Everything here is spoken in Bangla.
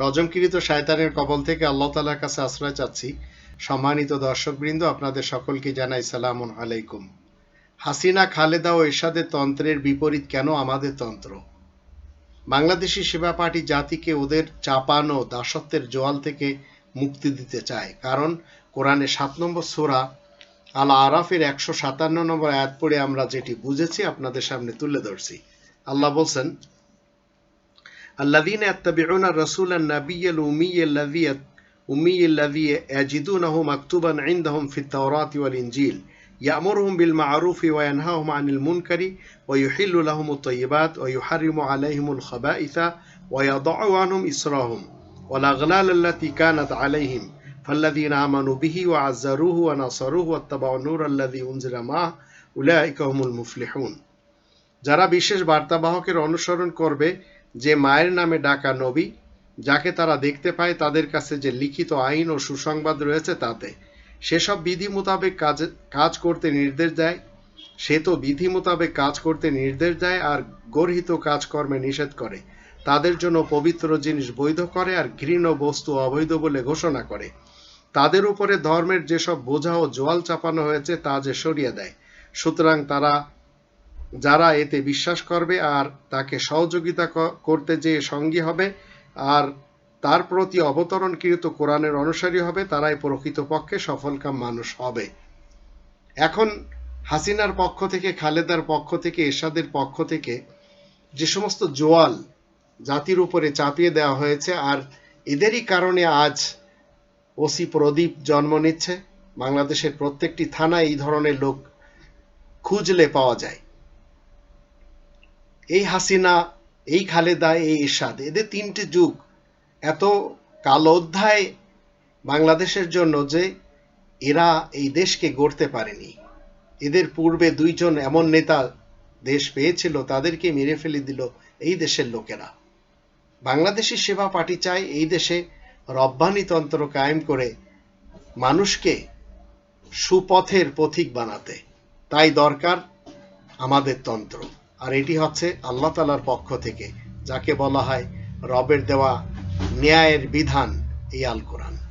রজমকৃত শায়তানের কবল থেকে আল্লাহ তালার কাছে আশ্রয় চাচ্ছি। সম্মানিত দর্শকবৃন্দ, আপনাদের সকলকে জানাই সালামুন আলাইকুম। হাসিনা, খালেদা ও এরশাদের তন্ত্রের বিপরীত কেন আমাদের তন্ত্র? বাংলাদেশি সেবা পার্টি জাতিকে ওদের চাপানো দাসত্বের জোয়াল থেকে মুক্তি দিতে চায়। কারণ কোরআনে সাত নম্বর সোরা আল আরাফের একশো সাতান্ন নম্বর আয়াত পড়ে আমরা যেটি বুঝেছি, আপনাদের সামনে তুলে ধরছি। আল্লাহ বলছেন الذين يتبعون الرسول النبي الأمي الذي أمي الذي يجدونه مكتوبا عندهم في التوراة والإنجيل يأمرهم بالمعروف وينهاهم عن المنكر ويحل لهم الطيبات ويحرم عليهم الخبائث ويضع عنهم إسرهم والأغلال التي كانت عليهم فالذين آمنوا به وعزروه ونصروه واتبعوا النور الذي أنزل معه أولئك هم المفلحون যারা বিশেষ বার্তাবাহকের অনুসরণ করবে যে মায়ের নামে ডাকা নবী, যাকে তারা দেখতে পায় তাদের কাছে যে লিখিত আইন ও সুসংবাদ রয়েছে তাতে। সেসব বিধি মোতাবেক কাজ কাজ করতে নির্দেশ দেয়। সে তো বিধি মোতাবেক কাজ করতে নির্দেশ দেয় আর গর্হিত কাজকর্মে নিষেধ করে। তাদের জন্য পবিত্র জিনিস বৈধ করে আর ঘৃণ বস্তু অবৈধ বলে ঘোষণা করে। তাদের উপরে ধর্মের যেসব বোঝা ও জোয়াল চাপানো হয়েছে তা যে সরিয়ে দেয়। সুতরাং তারা যারা এতে বিশ্বাস করবে আর তাকে সহযোগিতা করতে যে সঙ্গী হবে আর তার প্রতি অবতরণকৃত কোরআনের অনুসারী হবে, তারাই প্রকৃতপক্ষে সফলকাম মানুষ হবে। এখন হাসিনার পক্ষ থেকে, খালেদার পক্ষ থেকে, এরশাদের পক্ষ থেকে যে সমস্ত জোয়াল জাতির উপরে চাপিয়ে দেওয়া হয়েছে আর এদেরই কারণে আজ ওসি প্রদীপ জন্ম নিচ্ছে। বাংলাদেশের প্রত্যেকটি থানায় এই ধরনের লোক খুঁজলে পাওয়া যায়। এই হাসিনা, এই খালেদা, এই এরশাদ, এদের তিনটে যুগ এত কাল অধ্যায় বাংলাদেশের জন্য যে এরা এই দেশকে গড়তে পারেনি। এদের পূর্বে দুইজন এমন নেতা দেশ পেয়েছিল, তাদেরকে মেরে ফেলে দিল এই দেশের লোকেরা। বাংলাদেশি সেবা পার্টি চায় এই দেশে রব্বানিতন্ত্র কায়েম করে মানুষকে সুপথের পথিক বানাতে। তাই দরকার আমাদের তন্ত্র। আর এটি হচ্ছে আল্লাহ তালার পক্ষ থেকে, যাকে বলা হয় রবের দেওয়া ন্যায়ের বিধান এই আল কোরআন।